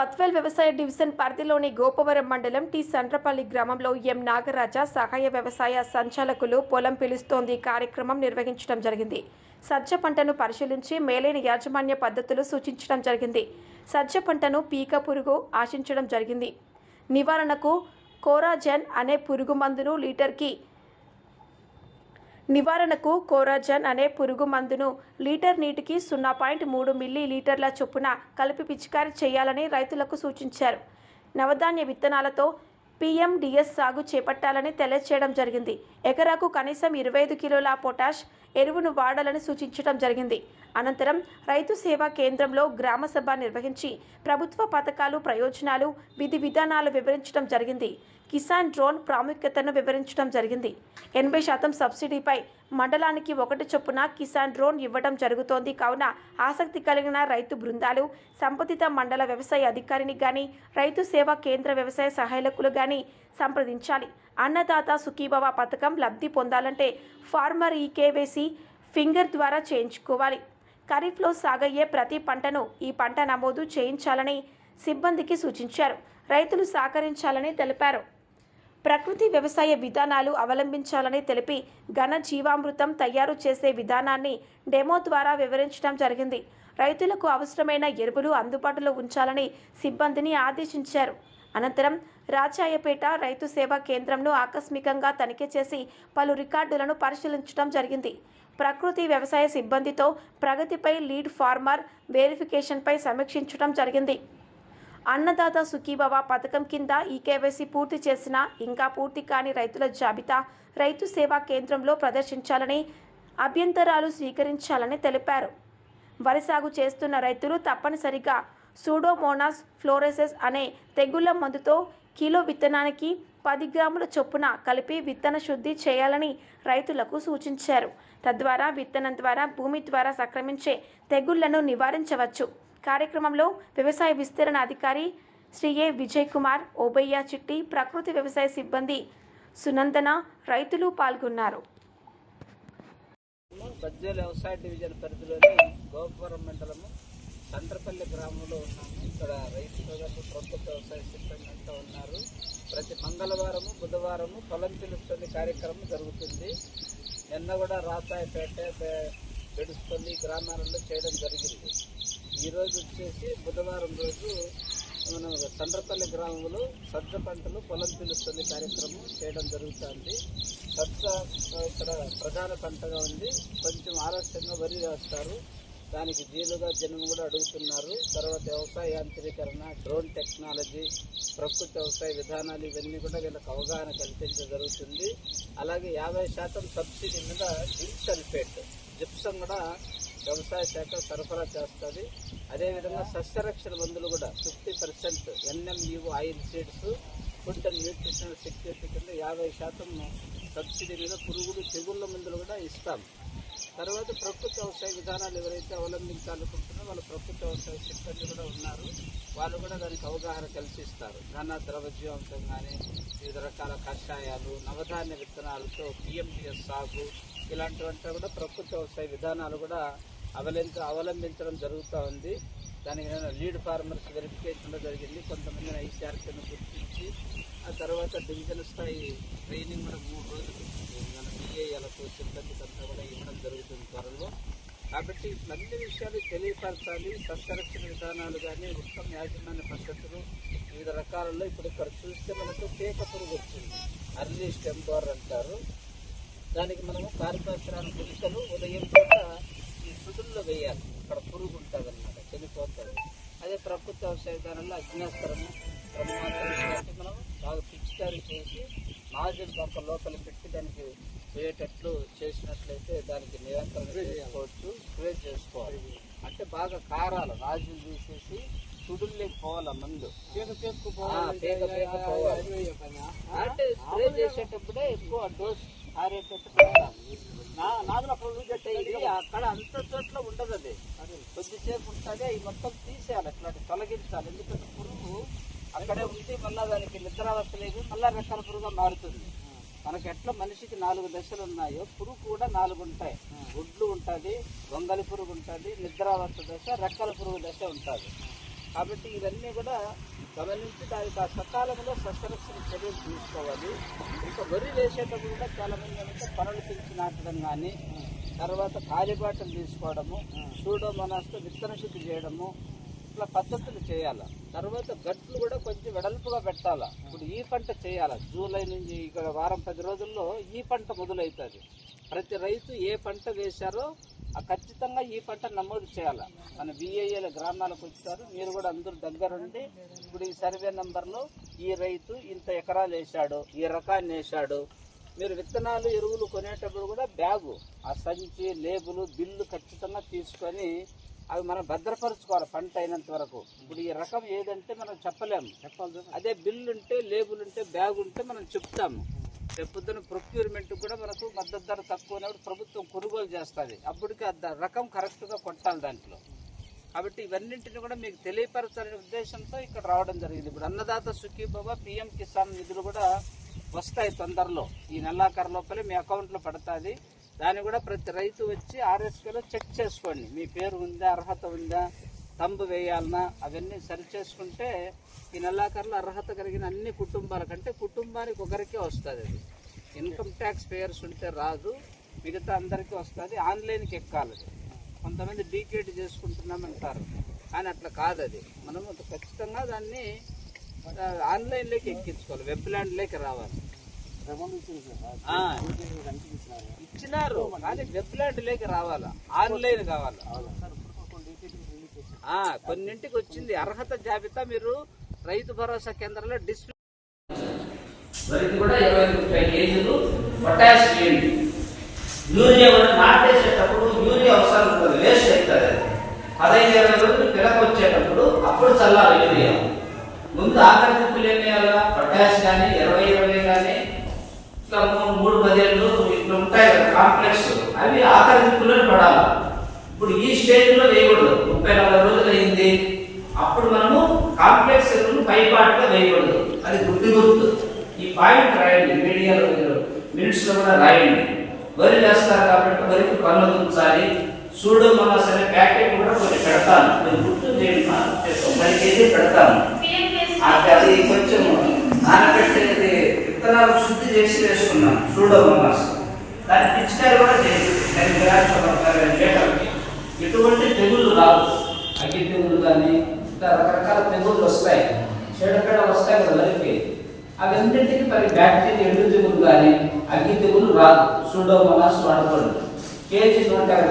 పత్వేల్ వ్యవసాయ డివిజన్ పరిధిలోని గోపవరం మండలం టి సండ్రపల్లి గ్రామంలో ఎం నాగరాజ సహాయ వ్యవసాయ సంచాలకులు పొలం పిలుస్తోంది. కార్యక్రమం నిర్వహించడం జరిగింది. సజ్జ పంటను పరిశీలించి మేలైన యాజమాన్య పద్ధతులు సూచించడం జరిగింది. సజ్జ పంటను పీక పురుగు ఆశించడం జరిగింది. నివారణకు కోరాజన్ అనే పురుగు మందును లీటర్కి నివారణకు కోరాజన్ అనే పురుగు మందును లీటర్ నీటికి సున్నా పాయింట్ మూడు మిల్లీ లీటర్ల చొప్పున కలిపి పిచికారీ చేయాలని రైతులకు సూచించారు. నవధాన్య విత్తనాలతో పీఎండిఎస్ సాగు చేపట్టాలని తెలియచేయడం జరిగింది. ఎకరాకు కనీసం ఇరవై ఐదు కిలోల పొటాష్ ఎరువును వాడాలని సూచించడం జరిగింది. అనంతరం రైతు సేవా కేంద్రంలో గ్రామ సభ నిర్వహించి ప్రభుత్వ పథకాలు ప్రయోజనాలు విధి విధానాలు వివరించడం జరిగింది. కిసాన్ డ్రోన్ ప్రాముఖ్యతను వివరించడం జరిగింది. ఎనభై శాతం సబ్సిడీపై మండలానికి ఒకటి చొప్పున కిసాన్ డ్రోన్ ఇవ్వడం జరుగుతోంది. కావున ఆసక్తి కలిగిన రైతు బృందాలు సంబంధిత మండల వ్యవసాయ అధికారిని గాని రైతు సేవా కేంద్ర వ్యవసాయ సహాయకులు గాని సంప్రదించాలి. అన్నదాత సుఖీభవ పథకం లబ్ధి పొందాలంటే ఫార్మర్ ఈకేవేసి ఫింగర్ ద్వారా చేయించుకోవాలి. ఖరీఫ్లో సాగయ్యే ప్రతి పంటను ఈ పంట నమోదు చేయించాలని సిబ్బందికి సూచించారు. రైతులు సహకరించాలని తెలిపారు. ప్రకృతి వ్యవసాయ విధానాలు అవలంబించాలని తెలిపి ఘన జీవామృతం తయారు చేసే విధానాన్ని డెమో ద్వారా వివరించడం జరిగింది. రైతులకు అవసరమైన ఎరువులు అందుబాటులో ఉంచాలని సిబ్బందిని ఆదేశించారు. అనంతరం రాచాయపేట రైతు సేవా కేంద్రంను ఆకస్మికంగా తనిఖీ చేసి పలు రికార్డులను పరిశీలించడం జరిగింది. ప్రకృతి వ్యవసాయ సిబ్బందితో ప్రగతిపై లీడ్ ఫార్మర్ వెరిఫికేషన్పై సమీక్షించడం జరిగింది. అన్నదాత సుఖీభవ పథకం కింద ఈ కేవైసీ పూర్తి చేసిన ఇంకా పూర్తి కాని రైతుల జాబితా రైతు సేవా కేంద్రంలో ప్రదర్శించాలని అభ్యంతరాలు స్వీకరించాలని తెలిపారు. వరి సాగు చేస్తున్న రైతులు తప్పనిసరిగా సూడోమోనాస్ ఫ్లోరెసెస్ అనే తెగుళ్ళ మందుతో కిలో విత్తనానికి పది గ్రాముల చొప్పున కలిపి విత్తన శుద్ధి చేయాలని రైతులకు సూచించారు. తద్వారా విత్తనం ద్వారా భూమి ద్వారా సంక్రమించే తెగుళ్ళను నివారించవచ్చు. కార్యక్రమంలో వ్యవసాయ విస్తరణ అధికారి శ్రీ ఏ విజయ్ కుమార్ ఓబయ్య చిట్టి ప్రకృతి వ్యవసాయ సిబ్బంది సునందన రైతులు పాల్గొన్నారు. బద్వేలు వ్యవసాయ డివిజన్ పరిధిలోని గోపురం మండలము చంద్రపల్లి గ్రామంలో ఉన్నాము. ఇక్కడ రైతు సోదరులు ప్రభుత్వ వ్యవసాయ సిబ్బంది అంతా ఉన్నారు. ప్రతి మంగళవారము బుధవారము పొలం పిలుస్తుంది కార్యక్రమం జరుగుతుంది. నిన్న కూడా రాసాయపేట పెడుస్తుంది గ్రామాలలో చేయడం జరిగింది. ఈరోజు వచ్చేసి బుధవారం రోజు మనం చంద్రపల్లి గ్రామంలో సజ్జ పంటలు పొలం పిలుస్తుంది కార్యక్రమం చేయడం జరుగుతుంది. సజ్జ ఇక్కడ ప్రధాన పంటగా ఉంది కొంచెం ఆలస్యంగా వరి వేస్తారు. దానికి జీలుగా జనం కూడా అడుగుతున్నారు. తర్వాత వ్యవసాయ యాంత్రీకరణ డ్రోన్ టెక్నాలజీ ప్రకృతి వ్యవసాయ విధానాలు ఇవన్నీ కూడా వీళ్ళకి అవగాహన కల్పించడం జరుగుతుంది. అలాగే యాభై శాతం సబ్సిడీ మీద జింక్ సల్ఫేట్ జిప్సం కూడా వ్యవసాయ శాఖ సరఫరా చేస్తుంది. అదేవిధంగా సస్యరక్షణ మందులు కూడా fifty percent NMEO oil seeds food and nutritional security కింద యాభై శాతం సబ్సిడీ మీద పురుగులు తెగుళ్ళ మందులు కూడా ఇస్తాం. తర్వాత ప్రకృతి వ్యవసాయ విధానాలు ఎవరైతే అవలంబించాలనుకుంటున్నారో వాళ్ళు ప్రకృతి వ్యవసాయ సిబ్బంది కూడా ఉన్నారు. వాళ్ళు కూడా దానికి అవగాహన కల్పిస్తారు ఘన ద్రవజీవాంశం కానీ వివిధ రకాల కషాయాలు నవధాన్య విత్తనాలతో పిఎండిఎస్ సాగు ఇలాంటివంతా కూడా ప్రకృతి వ్యవసాయ విధానాలు కూడా అవలంబ అవలంబించడం జరుగుతూ ఉంది. దానికి నేను లీడ్ ఫార్మర్స్ వెరిఫికేషన్ కూడా జరిగింది. కొంతమంది ఐసీఆర్సీని గుర్తించి ఆ తర్వాత డివిజన్ స్థాయి ట్రైనింగ్ కూడా మూడు రోజులు మన డిఏఎలకు సిబ్బందికి అంతా కూడా ఇవ్వడం జరుగుతుంది త్వరలో. కాబట్టి ఇట్లా అన్ని విషయాలు తెలియపరచాలి. సస్యరక్షణ విధానాలు కానీ ఉత్తమ యాజమాన్య పద్ధతులు వివిధ రకాలలో ఇప్పుడు ఇక్కడ చూస్తే మనకు పేక పురుగు వచ్చింది. అర్లీ స్టెంబర్ అంటారు. దానికి మనము కార్పత్రాన్ని గుడికలు ఉదయం పూట ఈ సుడుల్లో వేయాలి ఇక్కడ పురుగు ఉంటుంది అనమాట చనిపోతుంది అదే ప్రభుత్వ వ్యవసాయ విధానంలో అగ్నేస్తరము బ్రహ్మాండం ఇలాంటివి మనం బాగా పిచికారీ చేసి నాజిల్ పంప లోపల పెట్టి దానికి పోయేటట్లు చేసినట్లయితే దానికి నిరంతరం చేసుకోవచ్చు స్ప్రే చేసుకోవాలి అంటే బాగా కారాలు నాజిల్ తీసేసి సుడుల్లోకి పోవాల మందు అంటే స్ప్రే చేసేటప్పుడే ఎక్కువ డోస్ ఆరేటట్టు పెట్టాలి నా అక్కడ అంత చోట్ల ఉండదు అది. కొద్దిసేపు ఉంటుంది అవి మొత్తం తీసేయాలి అట్లా తొలగించాలి. ఎందుకంటే పురుగు అక్కడే ఉండి మళ్ళీ దానికి నిద్రావస్థ లేదు మళ్ళీ రెక్కల పురుగుగా మారుతుంది. మనకి ఎట్లా మనిషికి నాలుగు దశలు ఉన్నాయో పురుగు కూడా నాలుగు ఉంటాయి. గుడ్లు ఉంటుంది గొంగలి పురుగు ఉంటుంది నిద్రావస్థ దశ రెక్కల పురుగు దశ ఉంటుంది. కాబట్టి ఇవన్నీ కూడా గమనించి దానికి ఆ సకాలంలో సస్యరక్షణ చర్యలు తీసుకోవాలి. ఇంకా వరి వేసేటప్పుడు కూడా చాలా మంది ఏంటంటే పనులు పెంచి నాటడం కానీ తర్వాత కాలిబాటలు తీసుకోవడము సూడోమోనాస్తో విత్తన శుద్ధి చేయడము ఇట్లా పద్ధతులు చేయాలి? తర్వాత గట్లు కూడా కొంచెం వెడల్పుగా పెట్టాలి? ఇప్పుడు ఈ పంట చేయాలి? జూలై నుంచి ఇక్కడ వారం పది రోజుల్లో ఈ పంట మొదలవుతుంది. ప్రతి రైతు ఏ పంట వేశారో ఆ ఖచ్చితంగా ఈ పంట నమోదు చేయాలి? మన విఏఏల గ్రామాలకు వచ్చారు. మీరు కూడా అందరూ దగ్గరుండి ఇప్పుడు ఈ సర్వే నెంబర్లో ఈ రైతు ఇంత ఎకరాలు వేశాడు ఈ రకాన్ని వేశాడు. మీరు విత్తనాలు ఎరువులు కొనేటప్పుడు కూడా బ్యాగు ఆ సంచి లేబులు బిల్లు ఖచ్చితంగా తీసుకొని అవి మనం భద్రపరచుకోవాలి పంట అయినంత వరకు. ఇప్పుడు ఈ రకం ఏదంటే మనం చెప్పలేము. చెప్పాలి అదే బిల్లు ఉంటే లేబుల్ ఉంటే బ్యాగ్ ఉంటే మనం చెప్తాము. రేపొద్దున ప్రొక్యూర్మెంట్ కూడా మనకు మద్దతు ధర తక్కువ ఉన్నప్పుడు ప్రభుత్వం కొనుగోలు చేస్తుంది. అప్పటికి రకం కరెక్ట్గా కొట్టాలి దాంట్లో. కాబట్టి ఇవన్నింటిని కూడా మీకు తెలియపరచాలనే ఉద్దేశంతో ఇక్కడ రావడం జరిగింది. ఇప్పుడు అన్నదాత సుఖీభవ పిఎం కిసాన్ నిధులు కూడా వస్తాయి తొందరలో. ఈ నెలాఖరు లోపలే మీ అకౌంట్లో పడుతుంది. దాన్ని కూడా ప్రతి రైతు వచ్చి ఆర్ఎస్కేలో చెక్ చేసుకోండి. మీ పేరు ఉందా అర్హత ఉందా తంబు వేయాలనా అవన్నీ సరి చేసుకుంటే ఈ నెలాఖరులో అర్హత కలిగిన అన్ని కుటుంబాల కంటే కుటుంబానికి ఒకరికే వస్తుంది అది. ఇన్కమ్ ట్యాక్స్ పేయర్స్ ఉంటే రాదు మిగతా అందరికీ వస్తుంది ఆన్లైన్కి ఎక్కాలి కొంతమంది డీకేట్ చేసుకుంటున్నామంటారు కానీ అట్లా కాదు అది మనం ఖచ్చితంగా దాన్ని ఆన్లైన్లోకి ఎక్కించుకోవాలి వెబ్ ల్యాండ్లోకి రావాలి. ఇచ్చినారు కానీ వెబ్ ల్యాండ్లోకి రావాలా? ఆన్లైన్ కావాలా? కొన్నింటికి వచ్చింది. అర్హత జాబితా మీరు రైతు భరోసా కేంద్రంలో డిస్ప్లే వరికి కూడా ఇరవై ముప్పై కేజీలు పొటాష్ వేయండి యూరియా కూడా నాటేసేటప్పుడు యూరియా అవసరం ఉంటుంది వేస్ట్ అవుతుంది అది పదహైదు ఇరవై రోజులు పిలకు వచ్చేటప్పుడు అప్పుడు చల్లాలి యూరియా ముందు ఆఖరి దిక్కులు ఏం చేయాలా పొటాష్ కానీ ఇరవై ఇరవై కానీ ఇట్లా మూడు మూడు పదేళ్ళు ఇట్లా ఉంటాయి కదా కాంప్లెక్స్ అవి ఆఖరి దిక్కులో పడాలి ఇప్పుడు ఈ స్టేజ్లో వేయకూడదు. ముప్పై నలభై రోజులు అయింది. అప్పుడు మనము కాంప్లెక్స్ పై పార్ట్గా వేయకూడదు. అది గుర్తు గుర్తు. ఈ పాయింట్ రాయండి మీడియాలో మినిట్స్లో కూడా రాయండి. వరి వేస్తారు కాబట్టి వరికి పనులు ఉంచాలి సూడోమోనాస్ అనే ప్యాకెట్ కూడా కొన్ని పెడతాను. నేను గుర్తు చేయండి మా కేజీ పెడతాను. అది కొంచెం నానబెట్టేది విత్తనాలు శుద్ధి చేసి వేసుకున్నాం సూడోమోనాస్ దాని పిచికారి కూడా చేయండి. దాని గ్రాస్ ఒక ఎటువంటి తెగుళ్ళు రావు. అగ్గి తెగులు కానీ ఇంకా రకరకాల తెగుళ్ళు వస్తాయి. చెడకడ వస్తాయి కదా వరికి అవన్నింటికి మరి బ్యాక్టీరియా ఎండు తెగులు కానీ అగ్గి తెగులు రాదు సూడోమోనాస్ వాడకూడదు కేజీ నూట